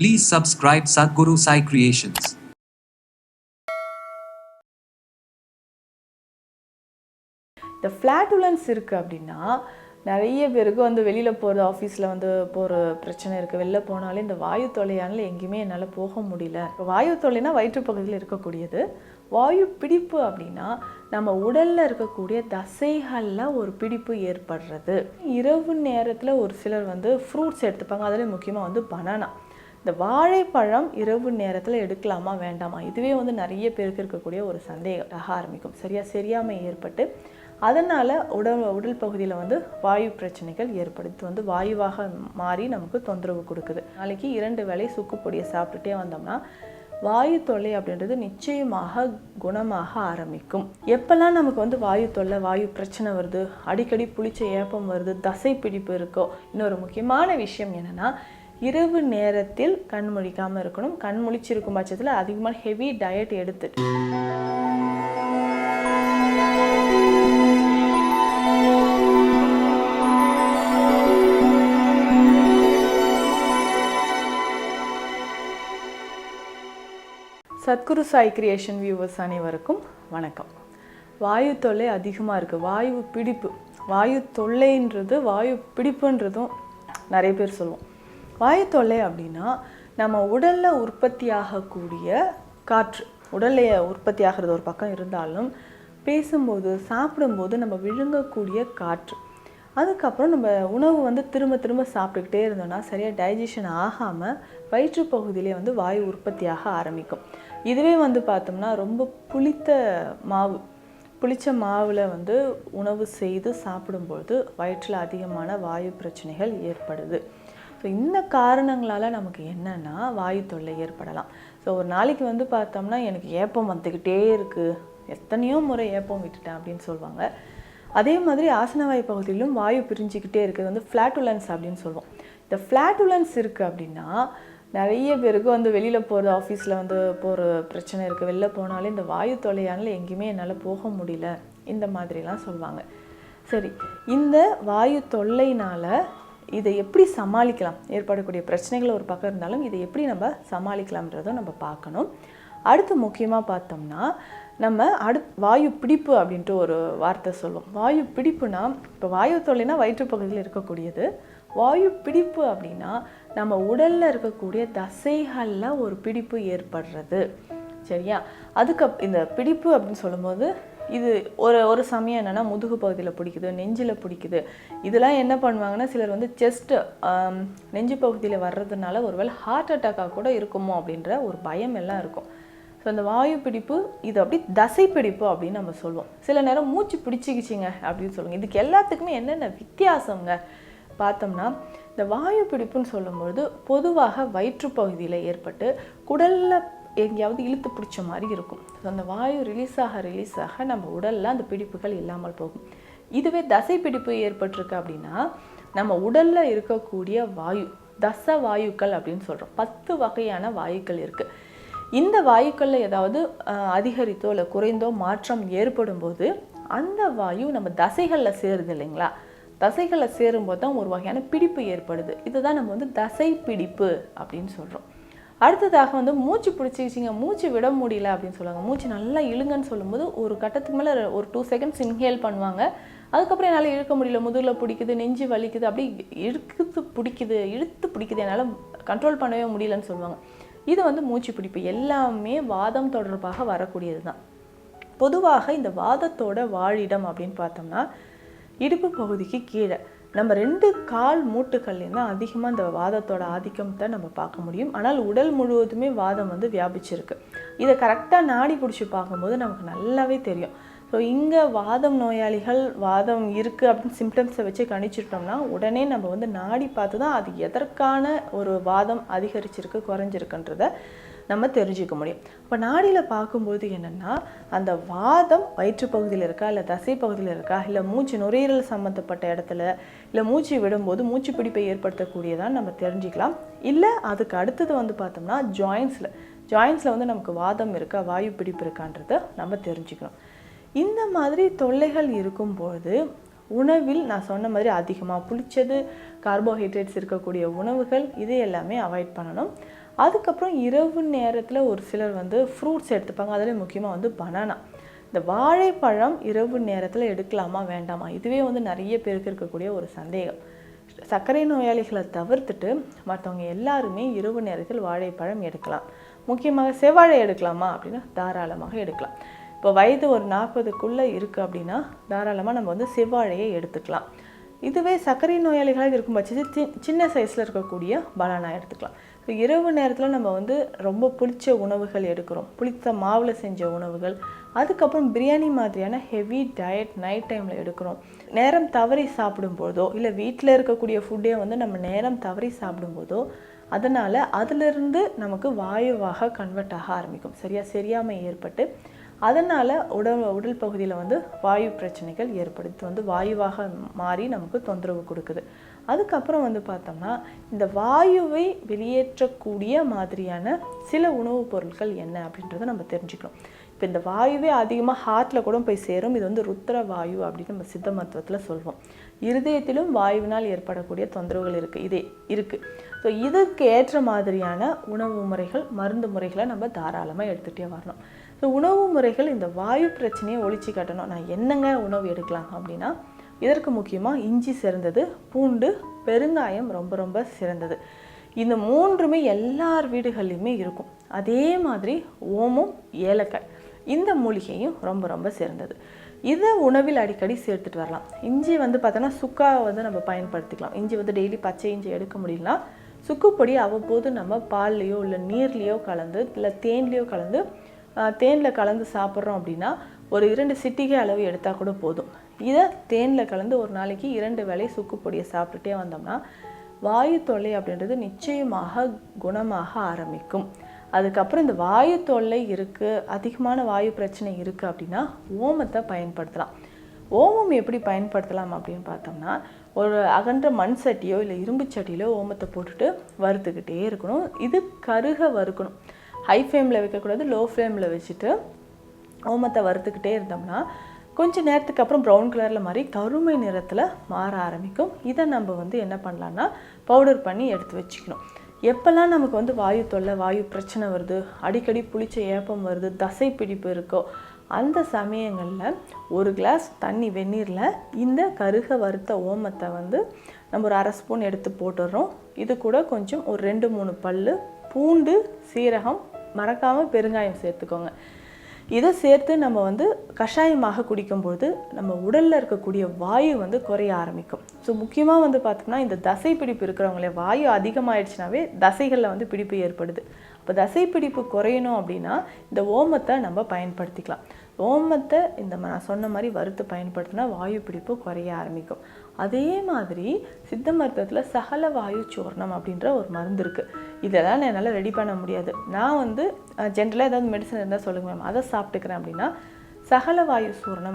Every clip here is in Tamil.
Please subscribe Sadhguru Sai Creations. இந்த ஃப்ளாட்டுலன்ஸ் இருக்குது அப்படின்னா நிறைய பேருக்கு வந்து வெளியில் போகிறது ஆஃபீஸில் வந்து போகிற பிரச்சனை இருக்குது வெளில போனாலே இந்த வாயு தொலையானல எங்கேயுமே என்னால் போக முடியல. வாயு தொலைனா வயிற்றுப்பகுதியில் இருக்கக்கூடியது. வாயு பிடிப்பு அப்படின்னா நம்ம உடலில் இருக்கக்கூடிய தசைகளில் ஒரு பிடிப்பு ஏற்படுறது. இரவு நேரத்தில் ஒரு சிலர் வந்து ஃப்ரூட்ஸ் எடுத்துப்பாங்க. அதில் முக்கியமாக வந்து பனானா இந்த வாழைப்பழம் இரவு நேரத்தில் எடுக்கலாமா வேண்டாமா? இதுவே வந்து நிறைய பேருக்கு இருக்கக்கூடிய ஒரு சந்தேகமாக ஆரம்பிக்கும். சரியா? சரியாமை ஏற்பட்டு அதனால் உடல் உடல் பகுதியில் வந்து வாயு பிரச்சனைகள் ஏற்படுத்தி வந்து வாயுவாக மாறி நமக்கு தொந்தரவு கொடுக்குது. நாளைக்கு இரண்டு வேளை சுக்குப்பொடியை சாப்பிட்டுட்டே வந்தோம்னா வாயு தொல்லை அப்படின்றது நிச்சயமாக குணமாக ஆரம்பிக்கும். எப்பெல்லாம் நமக்கு வந்து வாயு தொல்லை வாயு பிரச்சனை வருது அடிக்கடி புளிச்ச ஏப்பம் வருது தசை பிடிப்பு இருக்கோ இன்னொரு முக்கியமான விஷயம் என்னென்னா இரவு நேரத்தில் கண் முழிக்காமல் இருக்கணும். கண் முழிச்சிருக்கும் பட்சத்தில் அதிகமாக ஹெவி டயட் எடுத்துட்டு. சத்குரு சாய் கிரியேஷன் வியூவர்ஸ் அனைவருக்கும் வணக்கம். வாயு தொல்லை அதிகமாக இருக்குது வாயு பிடிப்பு. வாயு தொல்லைன்றது வாயு பிடிப்புன்றதும் நிறைய பேர் சொல்லுவோம். வாயுத்தொல்லை அப்படின்னா நம்ம உடலில் உற்பத்தியாகக்கூடிய காற்று. உடலில் உற்பத்தி ஆகிறது ஒரு பக்கம் இருந்தாலும் பேசும்போது சாப்பிடும்போது நம்ம விழுங்கக்கூடிய காற்று. அதுக்கப்புறம் நம்ம உணவு வந்து திரும்ப திரும்ப சாப்பிட்டுக்கிட்டே இருந்தோம்னா சரியாக டைஜஷன் ஆகாமல் வயிற்றுப்பகுதியிலே வந்து வாயு உற்பத்தியாக ஆரம்பிக்கும். இதுவே வந்து பார்த்தோம்னா ரொம்ப புளித்த மாவு. புளித்த மாவில் வந்து உணவு செய்து சாப்பிடும்பொழுது வயிற்றில் அதிகமான வாயு பிரச்சனைகள் ஏற்படுது. ஸோ இந்த காரணங்களால் நமக்கு என்னென்னா வாயு தொல்லை ஏற்படலாம். ஸோ ஒரு நாளைக்கு வந்து பார்த்தோம்னா எனக்கு ஏப்பம் வந்துக்கிட்டே இருக்குது எத்தனையோ முறை ஏப்பம் விட்டுட்டேன் அப்படின்னு சொல்லுவாங்க. அதே மாதிரி ஆசனவாய் பகுதியிலும் வாயு பிரிஞ்சுக்கிட்டே இருக்குது வந்து ஃப்ளாட்டுலன்ஸ் அப்படின்னு சொல்லுவோம். இந்த ஃப்ளாட்டுலன்ஸ் இருக்குது அப்படின்னா நிறைய பேருக்கு வந்து வெளியில் போகிறது ஆஃபீஸில் வந்து போகிற பிரச்சனை இருக்குது வெளில போனாலே இந்த வாயு தொலையானல எங்கேயுமே என்னால் போக முடியல. இந்த மாதிரிலாம் சொல்லுவாங்க. சரி இந்த வாயு தொல்லைனால் இதை எப்படி சமாளிக்கலாம்? ஏற்படக்கூடிய பிரச்சனைகள் ஒரு பக்கம் இருந்தாலும் இதை எப்படி நம்ம சமாளிக்கலாம்ன்றதும் நம்ம பார்க்கணும். அடுத்து முக்கியமாக பார்த்தோம்னா நம்ம அடு வாயு பிடிப்பு அப்படின்ட்டு ஒரு வார்த்தை சொல்லுவோம். வாயு பிடிப்புனா இப்போ வாயு தொல்லைனா வயிற்றுப்பகுதியில் இருக்கக்கூடியது. வாயு பிடிப்பு அப்படின்னா நம்ம உடலில் இருக்கக்கூடிய தசைகளில் ஒரு பிடிப்பு ஏற்படுறது. சரியா? அதுக்கு இந்த பிடிப்பு அப்படின்னு சொல்லும்போது இது ஒரு ஒரு சமயம் என்னென்னா முதுகு பகுதியில் பிடிக்குது நெஞ்சில் பிடிக்குது. இதெல்லாம் என்ன பண்ணுவாங்கன்னா சிலர் வந்து செஸ்ட்டு நெஞ்சு பகுதியில் வர்றதுனால ஒருவேளை ஹார்ட் அட்டாக்காக கூட இருக்குமோ அப்படின்ற ஒரு பயம் எல்லாம் இருக்கும். ஸோ அந்த வாயு பிடிப்பு இது அப்படி தசை பிடிப்பு அப்படின்னு நம்ம சொல்லுவோம் சில நேரம் மூச்சு பிடிச்சிக்கிச்சிங்க அப்படின்னு சொல்லுவோம் இதுக்கு எல்லாத்துக்குமே என்னென்ன வித்தியாசங்க? பார்த்தோம்னா இந்த வாயு பிடிப்புன்னு சொல்லும்பொழுது பொதுவாக வயிற்றுப்பகுதியில் ஏற்பட்டு குடலில் எங்கேயாவது இழுத்து பிடிச்ச மாதிரி இருக்கும். ஸோ அந்த வாயு ரிலீஸ் ஆக ரிலீஸ் ஆக நம்ம உடலில் அந்த பிடிப்புகள் இல்லாமல் போகும். இதுவே தசை பிடிப்பு ஏற்பட்டிருக்கு அப்படின்னா நம்ம உடலில் இருக்கக்கூடிய வாயு தச வாயுக்கள் அப்படின்னு சொல்கிறோம் பத்து வகையான வாயுக்கள் இருக்குது இந்த வாயுக்களில் ஏதாவது அதிகரித்தோ இல்லை குறைந்தோ மாற்றம் ஏற்படும் போது அந்த வாயு நம்ம தசைகளில் சேருது இல்லைங்களா? தசைகளில் சேரும்போது தான் ஒரு வகையான பிடிப்பு ஏற்படுது. இதுதான் நம்ம வந்து தசை பிடிப்பு அப்படின்னு சொல்கிறோம் அடுத்ததாக வந்து மூச்சு பிடிச்சிச்சிங்க மூச்சு விட முடியல அப்படின்னு சொல்லுவாங்க. மூச்சு நல்லா இழுங்கன்னு சொல்லும்போது ஒரு கட்டத்துக்கு மேலே ஒரு டூ செகண்ட்ஸ் இன்ஹேல் பண்ணுவாங்க. அதுக்கப்புறம் என்னால் இழுக்க முடியல முதுகில் பிடிக்குது நெஞ்சு வலிக்குது அப்படி இழுக்குது பிடிக்குது இழுத்து பிடிக்குது என்னால் கண்ட்ரோல் பண்ணவே முடியலன்னு சொல்லுவாங்க. இது வந்து மூச்சு பிடிப்பு. எல்லாமே வாதம் தொடர்பாக வரக்கூடியது தான் பொதுவாக இந்த வாதத்தோட வாழிடம் அப்படின்னு பார்த்தோம்னா இடுப்பு பகுதிக்கு கீழே. நம்ம ரெண்டு கால் மூட்டுகள்லேருந்து அதிகமாக இந்த வாதத்தோட ஆதிக்கத்தை நம்ம பார்க்க முடியும். ஆனால் உடல் முழுவதுமே வாதம் வந்து வியாபிச்சிருக்கு. இதை கரெக்டாக நாடி பிடிச்சி பார்க்கும்போது நமக்கு நல்லாவே தெரியும். ஸோ இங்கே வாதம் நோயாளிகள் வாதம் இருக்குது அப்படின்னு சிம்டம்ஸை வச்சு கணிச்சிட்டோம்னா உடனே நம்ம வந்து நாடி பார்த்து தான் அது எதற்கான ஒரு வாதம் அதிகரிச்சிருக்கு குறைஞ்சிருக்குன்றதை நம்ம தெரிஞ்சுக்க முடியும். இப்போ நாடியில் பார்க்கும்போது என்னென்னா அந்த வாதம் வயிற்றுப்பகுதியில் இருக்கா இல்லை தசை பகுதியில் இருக்கா இல்லை மூச்சு நுரையீரல் சம்மந்தப்பட்ட இடத்துல இல்லை மூச்சு விடும்போது மூச்சு பிடிப்பை ஏற்படுத்தக்கூடியதான் நம்ம தெரிஞ்சுக்கலாம். இல்லை அதுக்கு அடுத்தது வந்து பார்த்தோம்னா ஜாயின்ஸில் ஜாயின்ஸில் வந்து நமக்கு வாதம் இருக்கா வாயு பிடிப்பு இருக்கான்றதை நம்ம தெரிஞ்சுக்கணும். இந்த மாதிரி தொல்லைகள் இருக்கும்போது உணவில் நான் சொன்ன மாதிரி அதிகமாக புளிச்சது கார்போஹைட்ரேட்ஸ் இருக்கக்கூடிய உணவுகள் இது எல்லாமே அவாய்ட் பண்ணணும். அதுக்கப்புறம் இரவு நேரத்தில் ஒரு சிலர் வந்து ஃப்ரூட்ஸ் எடுத்துப்பாங்க. அதில் முக்கியமாக வந்து பனானா இந்த வாழைப்பழம் இரவு நேரத்தில் எடுக்கலாமா வேண்டாமா? இதுவே வந்து நிறைய பேருக்கு இருக்கக்கூடிய ஒரு சந்தேகம். சர்க்கரை நோயாளிகளை தவிர்த்துட்டு மற்றவங்க எல்லாருமே இரவு நேரத்தில் வாழைப்பழம் எடுக்கலாம். முக்கியமாக செவ்வாழை எடுக்கலாமா அப்படின்னா தாராளமாக எடுக்கலாம். இப்போ வயது ஒரு நாற்பதுக்குள்ளே இருக்குது அப்படின்னா தாராளமாக நம்ம வந்து செவ்வாழையை எடுத்துக்கலாம். இதுவே சர்க்கரை நோயாளிகளாக இருக்கும் பட்சத்தில் சின்ன சைஸில் இருக்கக்கூடிய பனானா எடுத்துக்கலாம். ஸோ இரவு நேரத்தில் நம்ம வந்து ரொம்ப பிடிச்ச உணவுகள் எடுக்கிறோம். புளித்த மாவில் செஞ்ச உணவுகள். அதுக்கப்புறம் பிரியாணி மாதிரியான ஹெவி டயட் நைட் டைமில் எடுக்கிறோம். நேரம் தவறி சாப்பிடும்போதோ இல்லை வீட்டில் இருக்கக்கூடிய ஃபுட்டே வந்து நம்ம நேரம் தவறி சாப்பிடும்போதோ அதனால் அதிலிருந்து நமக்கு வாயுவாக கன்வெர்ட் ஆக ஆரம்பிக்கும். சரியாக சரியாமை ஏற்பட்டு அதனால் உடல் உடல் பகுதியில் வந்து வாயு பிரச்சனைகள் ஏற்படுது. வந்து வாயுவாக மாறி நமக்கு தொந்தரவு கொடுக்குது. அதுக்கப்புறம் வந்து பார்த்தோம்னா இந்த வாயுவை வெளியேற்றக்கூடிய மாதிரியான சில உணவுப் பொருட்கள் என்ன அப்படின்றத நம்ம தெரிஞ்சுக்கணும். இப்போ இந்த வாயுவே அதிகமாக ஹார்ட்டில் கூட போய் சேரும். இது வந்து ருத்ர வாயு அப்படின்னு நம்ம சித்த மருத்துவத்தில் சொல்வோம் இருதயத்திலும் வாயுவினால் ஏற்படக்கூடிய தொந்தரவுகள் இருக்குது இதே இருக்குது ஸோ இதுக்கு ஏற்ற மாதிரியான உணவு முறைகள் மருந்து முறைகளை நம்ம தாராளமாக எடுத்துகிட்டே வரணும். ஸோ உணவு முறைகள் இந்த வாயு பிரச்சனையை ஒழிச்சு காட்டணும். நான் என்னங்க உணவு எடுக்கலாம் அப்படின்னா இதற்கு முக்கியமாக இஞ்சி சிறந்தது பூண்டு பெருங்காயம் ரொம்ப ரொம்ப சிறந்தது. இந்த மூன்றுமே எல்லார் வீடுகள்லையுமே இருக்கும். அதே மாதிரி ஓமம் ஏலக்காய் இந்த மூலிகையும் ரொம்ப ரொம்ப சிறந்தது. இதை உணவில் அடிக்கடி சேர்த்துட்டு வரலாம். இஞ்சி வந்து பார்த்தோன்னா சுக்கா வந்து நம்ம பயன்படுத்திக்கலாம். இஞ்சி வந்து டெய்லி பச்சை இஞ்சி எடுக்க முடியலனா சுக்குப்பொடி அவ்வப்போது நம்ம பால்லையோ இல்லை நீர்லேயோ கலந்து இல்லை தேன்லேயோ கலந்து தேனில் கலந்து சாப்பிட்றோம் அப்படின்னா ஒரு இரண்டு சிட்டிகை அளவு எடுத்தால் கூட போதும். இதை தேனில் கலந்து ஒரு நாளைக்கு இரண்டு வேலை சுக்குப்பொடியை சாப்பிட்டுட்டே வந்தோம்னா வாயு தொல்லை அப்படின்றது நிச்சயமாக குணமாக ஆரம்பிக்கும். அதுக்கப்புறம் இந்த வாயு தொல்லை இருக்குது அதிகமான வாயு பிரச்சனை இருக்குது அப்படின்னா ஓமத்தை பயன்படுத்தலாம். ஓமம் எப்படி பயன்படுத்தலாம் அப்படின்னு பார்த்தோம்னா ஒரு அகன்ற மண் சட்டியோ இல்லை இரும்பு சட்டியிலோ ஓமத்தை போட்டுட்டு வறுத்துக்கிட்டே இருக்கணும். இது கருக வறுக்கணும். ஹை ஃப்ளேமில் வைக்கக்கூடாது லோ ஃப்ளேமில் வச்சுட்டு ஓமத்தை வறுத்துக்கிட்டே இருந்தோம்னா கொஞ்சம் நேரத்துக்கு அப்புறம் ப்ரௌன் கலரில் மாதிரி கருமை நிறத்தில் மாற ஆரம்பிக்கும். இதை நம்ம வந்து என்ன பண்ணலான்னா பவுடர் பண்ணி எடுத்து வச்சுக்கணும். எப்போல்லாம் நமக்கு வந்து வாயு தொல்லை வாயு பிரச்சனை வருது அடிக்கடி புளிச்ச ஏப்பம் வருது தசை பிடிப்பு இருக்கோ அந்த சமயங்களில் ஒரு கிளாஸ் தண்ணி வெந்நீரில் இந்த கருக வறுத்த ஓமத்தை வந்து நம்ம ஒரு அரை ஸ்பூன் எடுத்து போட்டுடுறோம். இது கூட கொஞ்சம் ஒரு ரெண்டு மூணு பல் பூண்டு சீரகம் மறக்காமல் பெருங்காயம் சேர்த்துக்கோங்க. இதை சேர்த்து நம்ம வந்து கஷாயமாக குடிக்கும்பொழுது நம்ம உடலில் இருக்கக்கூடிய வாயு வந்து குறைய ஆரம்பிக்கும். ஸோ முக்கியமாக வந்து பார்த்தோம்னா இந்த தசை பிடிப்பு இருக்கிறவங்களே வாயு அதிகமாகிடுச்சுனாவே தசைகளில் வந்து பிடிப்பு ஏற்படுது. இப்போ தசை பிடிப்பு குறையணும் அப்படின்னா இந்த ஓமத்தை நம்ம பயன்படுத்திக்கலாம். ஓமத்தை இந்த நான் சொன்ன மாதிரி வறுத்து பயன்படுத்தினா வாயு பிடிப்பு குறைய ஆரம்பிக்கும். அதே மாதிரி சித்த மருத்துவத்தில் சகல வாயு சூர்ணம் அப்படின்ற ஒரு மருந்து இருக்குது இதெல்லாம் என்னால் ரெடி பண்ண முடியாது. நான் வந்து ஜென்ரலாக ஏதாவது மெடிசன் இருந்தால் சொல்லுங்க மேம் அதை சாப்பிட்டுக்கிறேன் அப்படின்னா சகல வாயு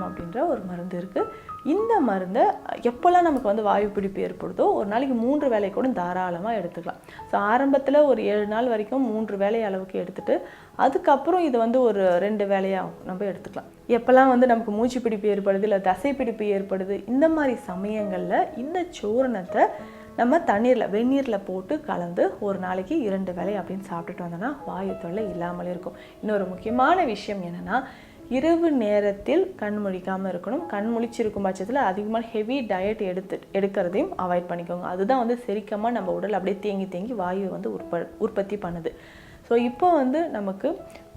அப்படின்ற ஒரு மருந்து இருக்குது இந்த மருந்தை எப்போல்லாம் நமக்கு வந்து வாயு பிடிப்பு ஏற்படுதோ ஒரு நாளைக்கு மூன்று வேலை கூட தாராளமாக எடுத்துக்கலாம். ஸோ ஆரம்பத்தில் ஒரு ஏழு நாள் வரைக்கும் மூன்று வேலை அளவுக்கு எடுத்துட்டு அதுக்கப்புறம் இது வந்து ஒரு ரெண்டு வேலையாகும் நம்ம எடுத்துக்கலாம். எப்போல்லாம் வந்து நமக்கு மூச்சு பிடிப்பு ஏற்படுது இல்லை தசை பிடிப்பு ஏற்படுது இந்த மாதிரி சமயங்களில் இந்த சூரணத்தை நம்ம தண்ணீரில் வெந்நீரில் போட்டு கலந்து ஒரு நாளைக்கு இரண்டு வேலை அப்படின்னு சாப்பிட்டுட்டு வந்தோம்னா வாயு தொல்லை இல்லாமல் இருக்கும். இன்னொரு முக்கியமான விஷயம் என்னென்னா இரவு நேரத்தில் கண் முழிக்காமல் இருக்கணும். கண் முழிச்சிருக்கும் பட்சத்தில் அதிகமாக ஹெவி டயட் எடுத்து எடுக்கிறதையும் அவாய்ட் பண்ணிக்கோங்க. அதுதான் வந்து செரிக்கமாக நம்ம உடல் அப்படியே தேங்கி தேங்கி வாயு வந்து உற்ப உற்பத்தி பண்ணுது. ஸோ இப்போ வந்து நமக்கு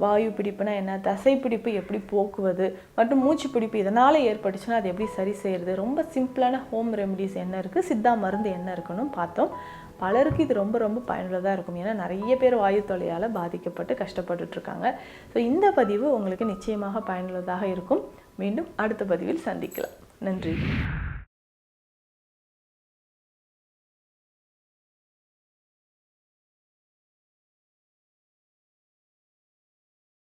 வாயு பிடிப்புனா என்ன? தசை பிடிப்பு எப்படி போக்குவது? மற்றும் மூச்சு பிடிப்பு இதனால் ஏற்பட்டுச்சுன்னா அது எப்படி சரி செய்கிறது ரொம்ப சிம்பிளான ஹோம் ரெமடிஸ் என்ன இருக்குது சித்தா மருந்து என்ன இருக்குன்னு பார்த்தோம். பலருக்கு இது ரொம்ப ரொம்ப பயனுள்ளதாக இருக்கும். ஏன்னா நிறைய பேர் வாயு தொலையால் பாதிக்கப்பட்டு கஷ்டப்பட்டுட்ருக்காங்க. ஸோ இந்த பதிவு உங்களுக்கு நிச்சயமாக பயனுள்ளதாக இருக்கும். மீண்டும் அடுத்த பதிவில் சந்திக்கலாம். நன்றி.